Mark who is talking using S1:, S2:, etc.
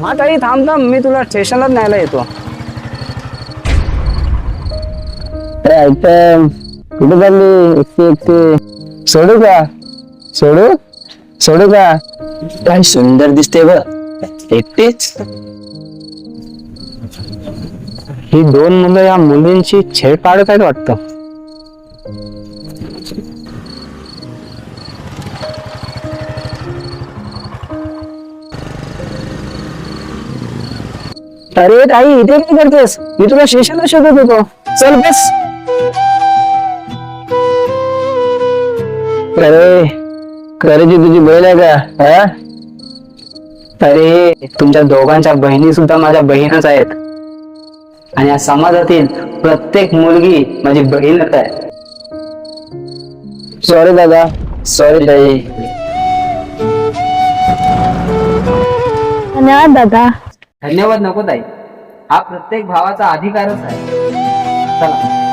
S1: हा ताई थांब थांब. मी तुला स्टेशनलाच न्यायला येतो.
S2: ऐकतं कुठे चालली? एकटी एकटी. सोडू का? सोडू? सोडू का? काय सुंदर दिसते ब एकटीच? ही दोन मुलं या मुलींची छेड पाडत आहेत वाटतं.
S1: अरे ताई इथे काय करतेस? मी तुला स्टेशनला शोधत होतो. चल बस.
S2: अरे खरेची तुझी बहीण आहे का? हा?
S1: अरे तुमच्या दोघांच्या बहिणी सुद्धा माझ्या बहीणच आहेत. आणि या समाजातील प्रत्येक मुलगी माझी बहीणच आहे.
S2: सॉरी दादा. सॉरी ताई.
S3: धन्यवाद दादा.
S1: धन्यवाद नको ताई. हा प्रत्येक भावाचा अधिकारच आहे. चला.